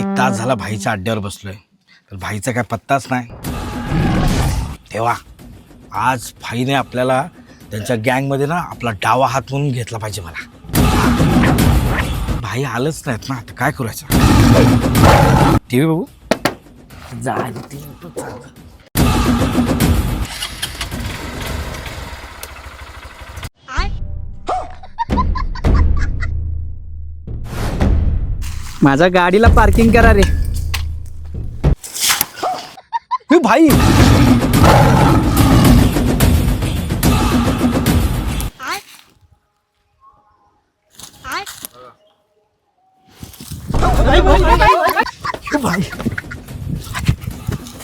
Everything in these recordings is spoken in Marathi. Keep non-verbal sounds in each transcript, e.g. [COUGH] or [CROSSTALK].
एक तास झाला भाईच्या अड्ड्यावर बसलोय. तर भाईचा काय पत्ताच नाही. तेव्हा आज भाईने आपल्याला त्यांच्या गँगमध्ये ना आपला डावा हात म्हणून घेतला पाहिजे मला. भाई आलंच नाहीत ना आता काय करायचं टी व्ही बघू? जा माझ्या गाडीला पार्किंग करा रे. हे भाई.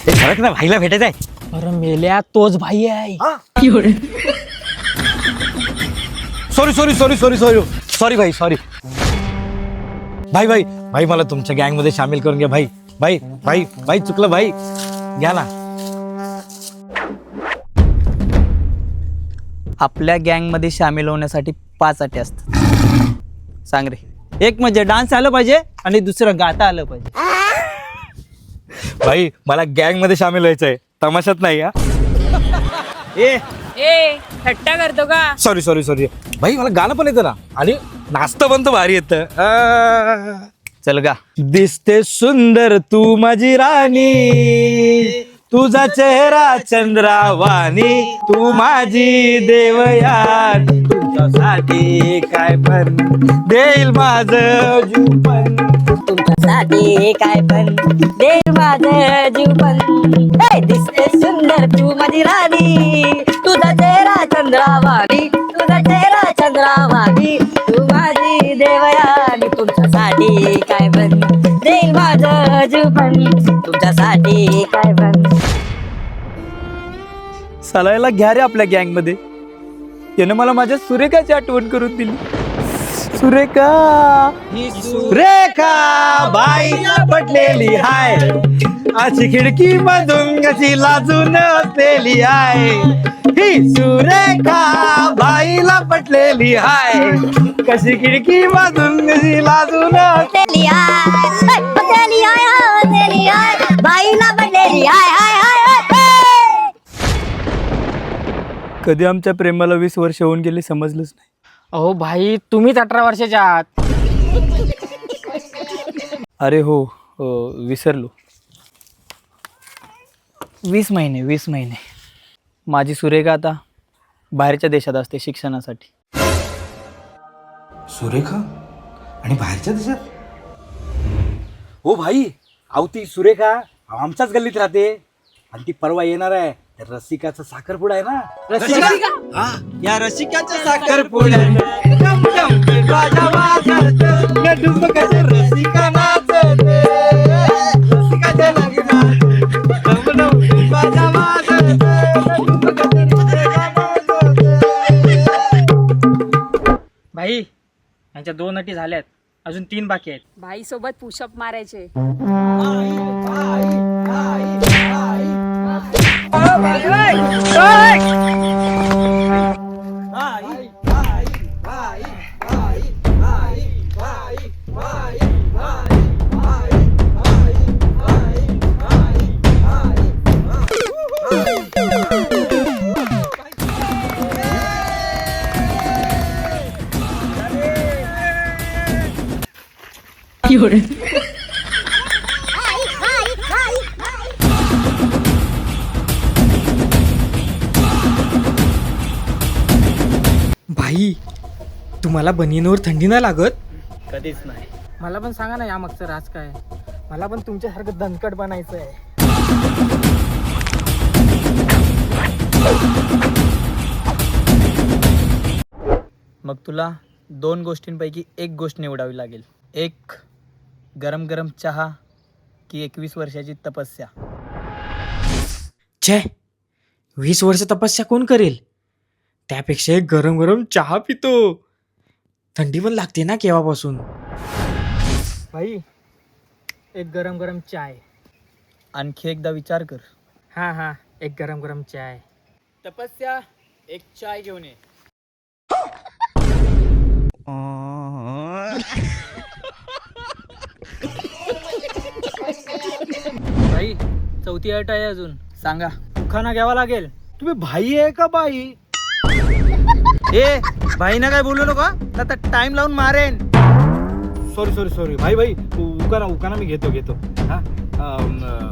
खरंच ना भाईला भेटायचं आहे. अरे मेल्या तोच भाई आहे. Sorry sorry sorry sorry sorry sorry भाई सॉरी भाई भाई भाई मला तुमच्या गँगमध्ये सामील करून घ्या. भाई भाई भाई भाई चुकलं भाई. घ्या ना. आपल्या गँगमध्ये सामील होण्यासाठी पाच अटी असतात. सांग रे. एक म्हणजे डान्स आलं पाहिजे आणि दुसरं गाता आलं पाहिजे. भाई मला गँगमध्ये सामील व्हायचंय. तमाशात नाही हा. ए. ए थट्टा करतो का? सॉरी सॉरी सॉरी भाई मला गाणं पण येतं ना. आणि नाचतं पण तर भारी येतं. आ. चल गा. दिसते सुंदर तू माझी राणी. तुझा चेहरा चंद्रावाणी तू माझी देवयान. तुझ्यासाठी काय पण देईल माझ जीव पण तुमच्यासाठी काय पण दे माझं जीव पण हे दिसते सुंदर तू माझी राणी. तुझा चेहरा चंद्रावाणी तुझा चेहरा तुमच्यासाठी काय पण देईल माझं जीव पण तुमच्यासाठी काय पण सलायला घ्या रे आपल्या गँगमध्ये त्यानं मला माझ्या सुरेखाची आठवण करून दिली. सुरेखा! रेखा बाईला पटलेली हाय. अशी खिडकी मधून कशी लाजून असलेली आहे ही सुरेखा बाईला पटलेली हाय. कशी खिडकी कशी लाजून? बाईला कधी आमच्या प्रेमाला वीस वर्ष होऊन गेले समजलंच नाही. अहो भाई तुम्हीच अठरा वर्षाच्या आहात. अरे हो हो विसरलो. वीस महिने वीस महिने. माझी सुरेखा आता बाहेरच्या देशात असते शिक्षणासाठी. सुरेखा? आणि बाहेरच्या देशात? हो भाई अहो ती सुरेखा अहो, आमच्याच गल्लीत राहते. आणि ती परवा येणार आहे. त्या रसिकाचा साखरपुडा आहे ना? रसिका? हा? या नटून कसे रसिका. रसिकाच्या यांच्या दोन अटी झाल्यात. अजून तीन बाकी आहेत. भाई सोबत पुशअप मारायचे. भाई. तुम्हाला बनियनवर थंडी नाही लागत? कधीच नाही. मला पण सांगा ना या मागचं राज काय? मला पण तुमच्यासारखं दणकट बनायचं आहे मग तुला दोन गोष्टींपैकी एक गोष्ट निवडावी लागेल. एक गरम गरम चहा की एकवीस वर्षाची तपस्या. छे वीस वर्ष तपस्या कोण करेल? त्यापेक्षा एक गरम गरम चहा पितो. थंडी पण लागते ना केव्हापासून? भाई एक गरम गरम चाय. आणखी एकदा विचार कर. हा हा एक गरम गरम चाय. तपस्या एक चाय घेऊन ये. चौथी अट आहे अजून. सांगा. उखाणा घ्यावा लागेल. तुम्ही भाई आहे का बाई? ए भाईना काय बोलू नका आता टाइम लावून मारेन. सॉरी सॉरी सॉरी भाई भाई उकाना उकाना मी घेतो घेतो. हा? अम, अ,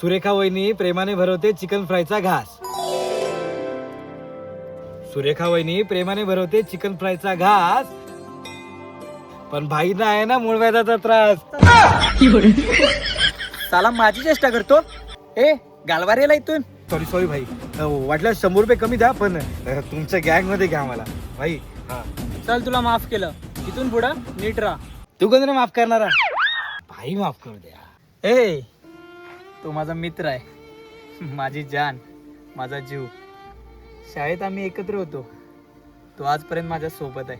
सुरेखा वहिनी प्रेमाने भरवते चिकन फ्रायचा घास. सुरेखा वहिनी प्रेमाने भरवते चिकन फ्रायचा घास. पण भाईना आहे ना मूळव्याधाचा त्रास. साला माझी चेष्टा करतो. ए गालवारेला इथून. सॉरी सॉरी भाई. अ, वाटल्यास शंभर रुपये कमी द्या पण तुमच्या गँगमध्ये घ्या मला. भाई हा. चल तुला माफ केलं. इथून पुढं नीट राहा. तू कोण रे माफ करणारा भाई माफ करू द्या. ए तो माझा मित्र आहे. [LAUGHS] माझी जान माझा जीव. शाळेत आम्ही एकत्र होतो. तो आजपर्यंत माझ्या सोबत आहे.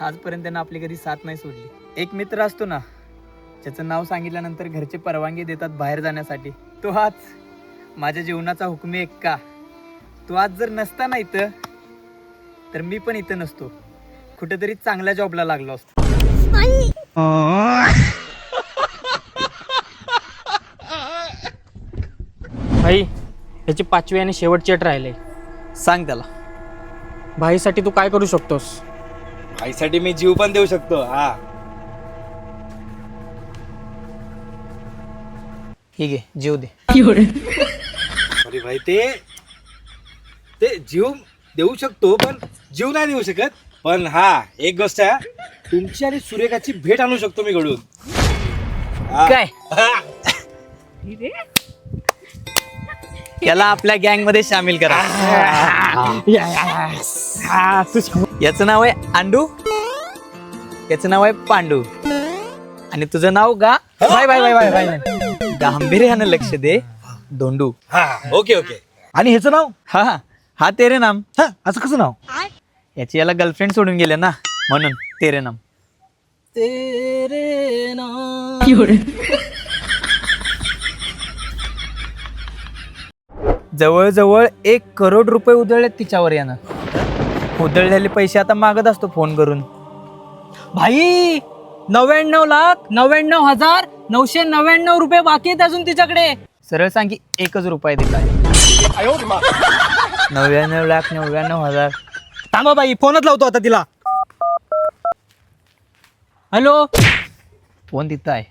आजपर्यंत त्यानं आपली कधी साथ नाही सोडली. एक मित्र असतो ना ज्याचं नाव सांगितल्यानंतर घरचे परवानगी देतात बाहेर जाण्यासाठी. तो आज माझ्या जीवनाचा हुकमी एक्का. तो आज जर नसता ना इथं तर मी पण इथं नसतो. कुठेतरी चांगल्या जॉबला लागलो असतो. भाई याची पाचवी आणि शेवटची अट राहिले. सांग त्याला. भाईसाठी तू काय करू शकतोस? भाईसाठी मी जीव पण देऊ शकतो हा. ठीक आहे जीव दे. भाई ते ते जीव देऊ शकतो पण जीव नाही देऊ शकत. पण हा एक गोष्ट आहे तुमची आणि सुरेखाची भेट आणू शकतो मी घडून. हा. काय? हा. याला आपल्या गँगमध्ये सामील करा. याचं नाव आहे आंडू याचं नाव आहे पांडू. आणि तुझं नाव गा bye bye bye bye bye. गांभीर्यानं लक्ष दे. धोंडू हा. Okay okay. आणि ह्याचं नाव? हा हा. हा तेरे नाम. हा असं कसं नाव? याची याला गर्लफ्रेंड सोडून गेले ना म्हणून तेरे नाम. जवळजवळ एक करोड रुपये उधळलेत तिच्यावर यानं. उधळलेले पैसे आता मागत असतो फोन करून. भाई नव्याण्णव लाख नव्याण्णव हजार नऊशे नव्याण्णव रुपये बाकी आहेत अजून तिच्याकडे. सरळ सांग की एकच रुपये दिलाय नव्याण्णव लाख नव्याण्णव हजार. थांबा बाई फोनच लावतो आता तिला. हॅलो? फोन तिथं आहे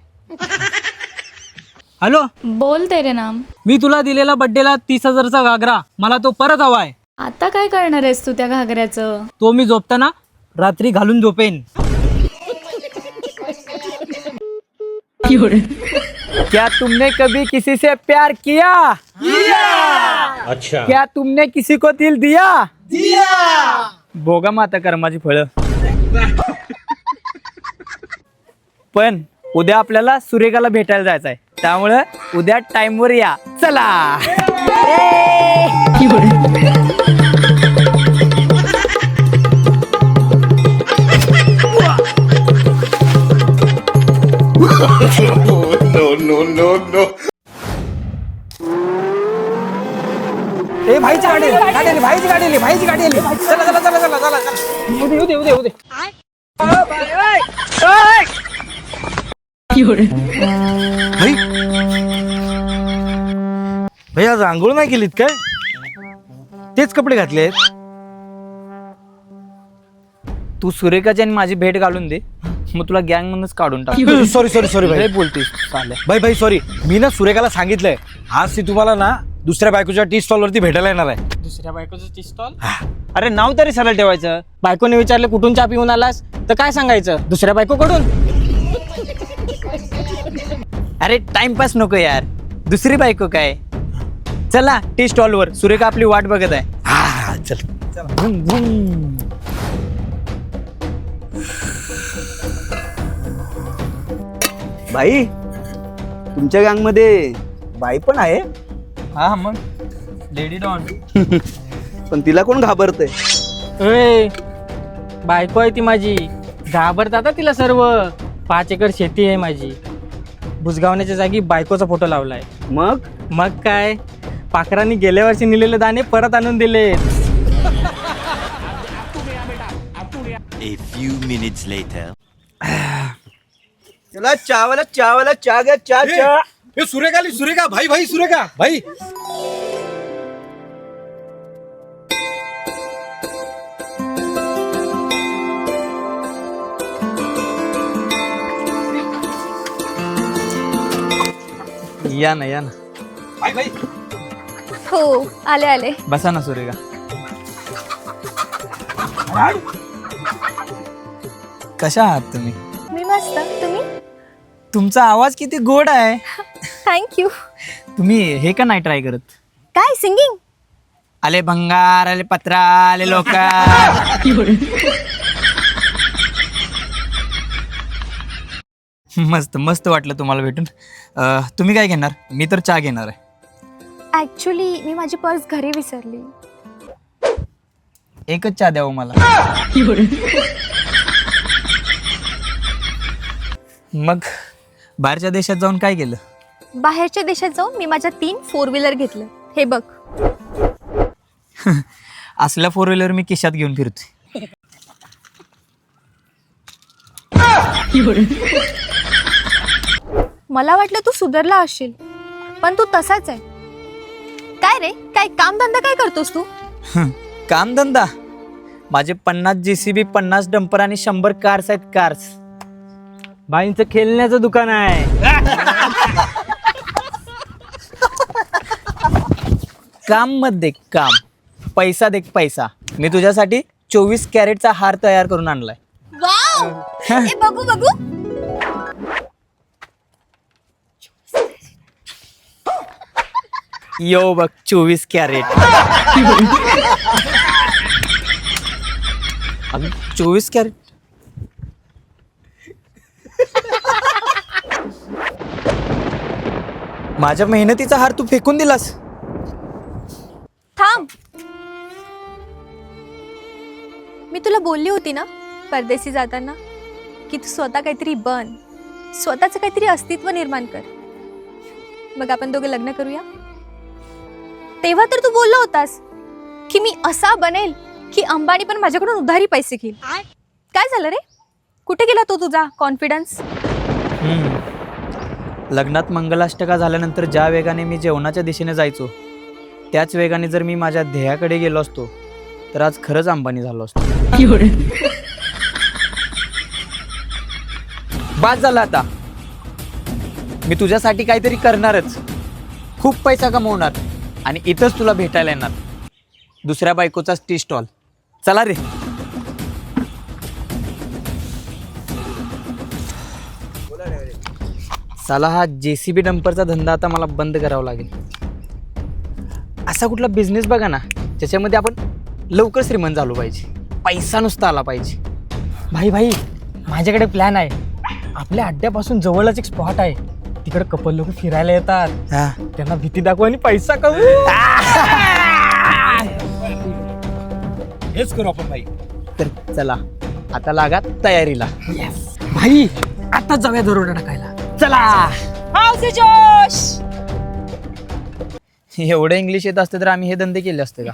हॅलो? बोल तेरे नाम. मी तुला दिलेला बड्डेला तीस हजारचा घागरा. मला तो परत हवाय आता काय करणार आहेस तू त्या घागऱ्याचं? तो मी झोपताना रात्री घालून झोपेन. क्या तुमने कभी किसी से प्यार किया? अच्छा। क्या तुमने किसी को दिल दिया? दिया। भोगा माता कर्माची फळं. पण उद्या आपल्याला सुरेखाला भेटायला जायचं आहे त्यामुळं उद्या टाइमवर या. चला. आंघोळ नाही केलीत काय? तेच कपडे घातले आहेत. तू सुरेखाची आणि माझी भेट घालून दे. मग तुला गँग मधूनच काढून टाक. सॉरी सॉरी सॉरी भाई. बोलतेस चालेल. भाई भाई सॉरी मी ना सुरेखाला सांगितलंय. आज ती तुम्हाला ना दुसऱ्या बायकोच्या टी स्टॉल वरती भेटायला येणार आहे. दुसऱ्या बायकोचं टी स्टॉल अरे नाव तरी सरळ ठेवायचं. बायकोने विचारलं कुठून चहा पिऊन आलास? तर काय सांगायचं? दुसऱ्या बायकोकडून. अरे टाइमपास नको यार. दुसरी बायको काय? चला टी स्टॉल वर. सुरेखा आपली वाट बघत आहे. हा चल. भाई तुमच्या गँगमध्ये बाई पण आहे? हा मग. लेडी डॉन [LAUGHS] पण तिला कोण घाबरतंय? ए बायको आहे ती माझी. घाबरतात हं तिला सर्व. पाच एकर शेती आहे माझी. बुजगावण्याच्या जागी बायकोचा फोटो लावलाय. मग? मग काय? पाखरांनी गेल्या वर्षी निलेले दाणे परत आणून दिले A few minutes later. चला चावाला चावाला चा घ्या चा चा. हे सुरेखा सुरेखा. भाई भाई सुरेखा. भाई. या ना या ना. भाई भाई. हो आले आले. बसा ना सुरेखा. कशा आहात तुम्ही? मी मस्त. तुम्ही? तुमचा आवाज किती गोड आहे. थँक्यू तुम्ही हे का नाही ट्राय करत? काय सिंगिंग आले भंगार आले पत्रा आले लोक. मस्त मस्त वाटलं तुम्हाला भेटून. अं, तुम्ही काय घेणार? मी तर चहा घेणार आहे. ऍक्च्युली मी माझी पर्स घरी विसरली. एकच चहा द्यावं मला. मग बाहेरच्या देशात जाऊन काय केलं? बाहेरच्या देशात जाऊन मी माझ्या तीन फोर व्हीलर घेतलं. हे बघ. [LAUGHS] असल्या फोर व्हीलर मी खिशात घेऊन फिरतोय. [LAUGHS] मला वाटलं तू सुधारला असशील पण तू तसाच आहे. काय रे? काय कामधंदा काय करतोस तू? कामधंदा? माझे पन्नास जे सी बी पन्नास डंपर आणि शंभर कार्स आहेत कार्स. बाईंचं खेळण्याचं दुकान आहे. काम मत देख काम. पैसा देख पैसा. मी तुझ्यासाठी चोवीस कॅरेटचा हार तयार करून आणलाय. वाव! बघू बघू. यो बघ चोवीस कॅरेट. चोवीस कॅरेट? माझ्या मेहनतीचा हार तू फेकून दिलास. थांब. मी तुला बोलली होती ना परदेशी जाताना की तू स्वतः काहीतरी बन स्वतःचं काहीतरी अस्तित्व निर्माण कर. मग आपण दोघे लग्न करूया? तेव्हा तर तू बोलला होतास की मी असा बनेल की अंबानी पण माझ्याकडून उधारी पैसे घेईल. काय झालं रे? कुठे गेला तो तुझा कॉन्फिडन्स. लग्नात मंगलाष्टका झाल्यानंतर ज्या वेगाने मी जेवणाच्या दिशेने जायचो त्याच वेगाने जर मी माझ्या ध्येयाकडे गेलो असतो तर आज खरंच अंबानी झालो असतो. बाद झाला आता. मी तुझ्यासाठी काहीतरी करणारच. खूप पैसा कमवणार. आणि इथंच तुला भेटायला येणार. दुसऱ्या बायकोचाच टी स्टॉल. चला रे. साला हा जे सी बी डंपरचा धंदा आता मला बंद करावा लागेल. असा कुठला बिझनेस बघा ना ज्याच्यामध्ये आपण लवकर श्रीमंत झालो पाहिजे. पैसा नुसता आला पाहिजे. भाई भाई माझ्याकडे प्लॅन आहे. आपल्या अड्ड्यापासून जवळच एक स्पॉट आहे. तिकडे कपल लोक फिरायला येतात. हा. त्यांना भीती दाखवू आणि पैसा कमवू. हेच करू आपण भाई. तर चला आता लागा तयारीला. भाई आता जाऊया दरोडा टाकायला. चला. एवढं इंग्लिश येत असते तर आम्ही हे धंदे केले असते का?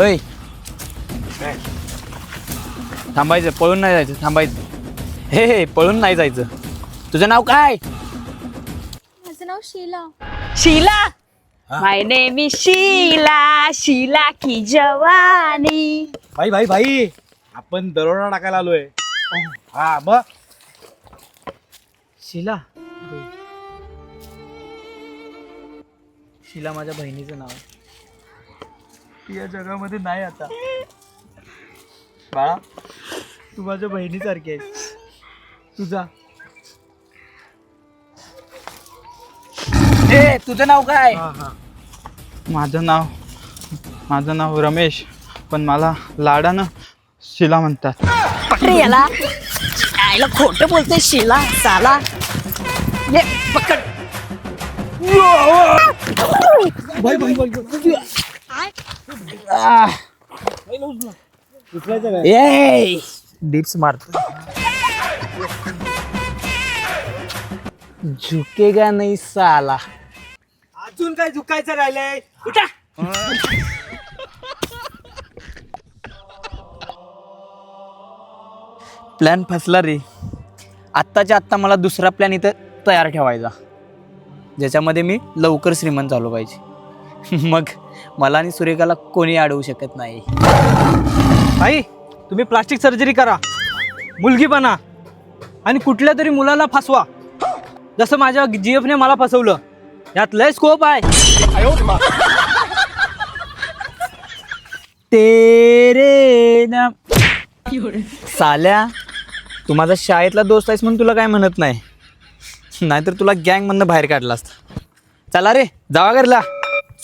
ओय. थांबायचं पळून नाही जायचं थांबायचं हे हे पळून नाही जायचं. तुझं नाव काय? माझं नाव Sheela. Sheela? My name is Sheela. Sheela Ki Jawani. भाई भाई भाई. आपण दरोडा टाकायला आलोय. हा मग? शिला. शिला माझ्या बहिणीचं नाव आहे. ती या जगामध्ये नाही आता. बाळा तू माझ्या बहिणीसारखी आहेस. तुझा ए तुझं नाव काय? माझं नाव माझं नाव रमेश पण मला लाडानं शिला म्हणतात. पकड याला. आईला खोटं बोलतोय शिला साला. ये पकड. ए डिप्स मारतो. झुकेगा नाही साला. अजून काय झुकायचं राहिलंय? उठा. प्लॅन फसला रे. आत्ताच्या आत्ता मला दुसरा प्लॅन इथं तयार ठेवायचा. ज्याच्यामध्ये मी लवकर श्रीमंत झालो पाहिजे. [LAUGHS] मग मला आणि सुरेखाला कोणी अडवू शकत नाही. भाई तुम्ही प्लास्टिक सर्जरी करा. मुलगी बना. आणि कुठल्या तरी मुलाला फसवा. जसं माझ्या जी एफने मला फसवलं. यात लय स्कोप आहे. तेरे साल्या तू माझा शाळेतला दोस्त आहेस म्हणून तुला काय म्हणत नाही. नाहीतर तुला गँग मधनं बाहेर काढला असता. चला रे जावा घरला.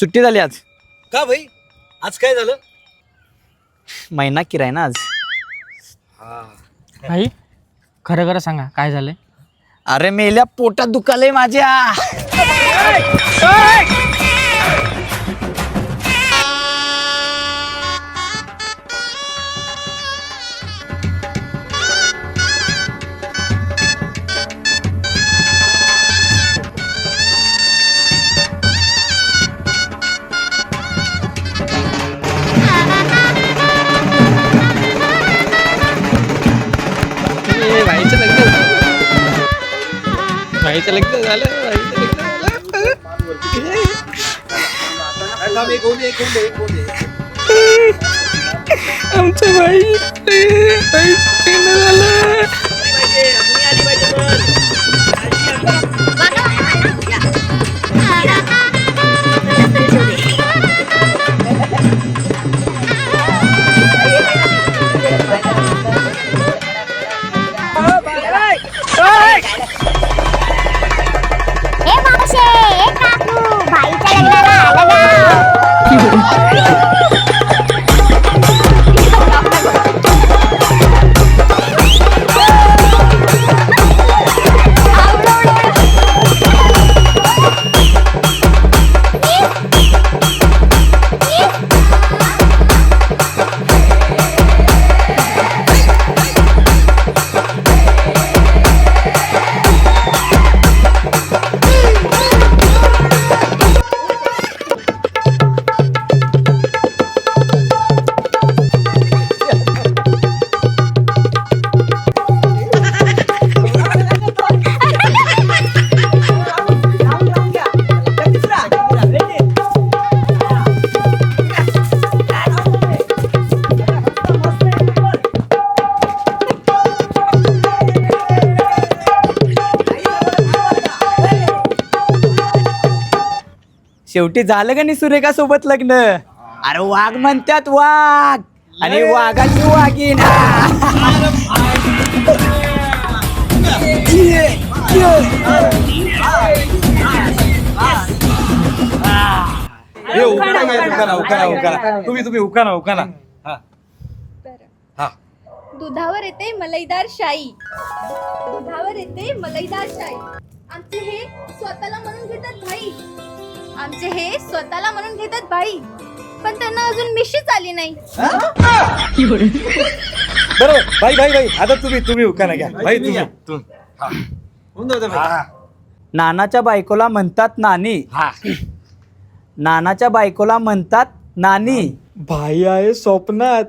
सुट्टी झाली आज. का भाई? आज काय झालं? महिना किराय ना आज भाई खरं खरं सांगा काय झालंय? अरे मेल्या पोटात दुखालय माझ्या. भाईचं लग्न झालं भाईचं लग्न थांब, एक होऊ दे, एक होऊ दे, एक होऊ दे. आमचं भाई भाईचं लग्न झालं शेवटी झालं का नाही सुरेखा सोबत लग्न? अरे वाघ म्हणतात वाघ. आणि वाघाची वाघीन तुम्ही तुम्ही हा. हा. दुधावर येते मलईदार शाई. दुधावर येते मलईदार शाई. आमचे हे स्वतःला म्हणून घेतात भाई. आमचे हे स्वतःला म्हणून घेतात भाई पण त्यांना अजून मिशीच आली नाही. बरोबर भाई भाई भाई आता तुम्ही तुम्ही उखाणा घ्या. भाई तुम्ही. तुम्ही. हा. हा, हा. नानाच्या बायकोला म्हणतात नानी. हा. नानाच्या बायकोला म्हणतात नानी. भाई आहे स्वप्नात.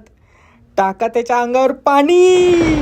टाका त्याच्या अंगावर पाणी.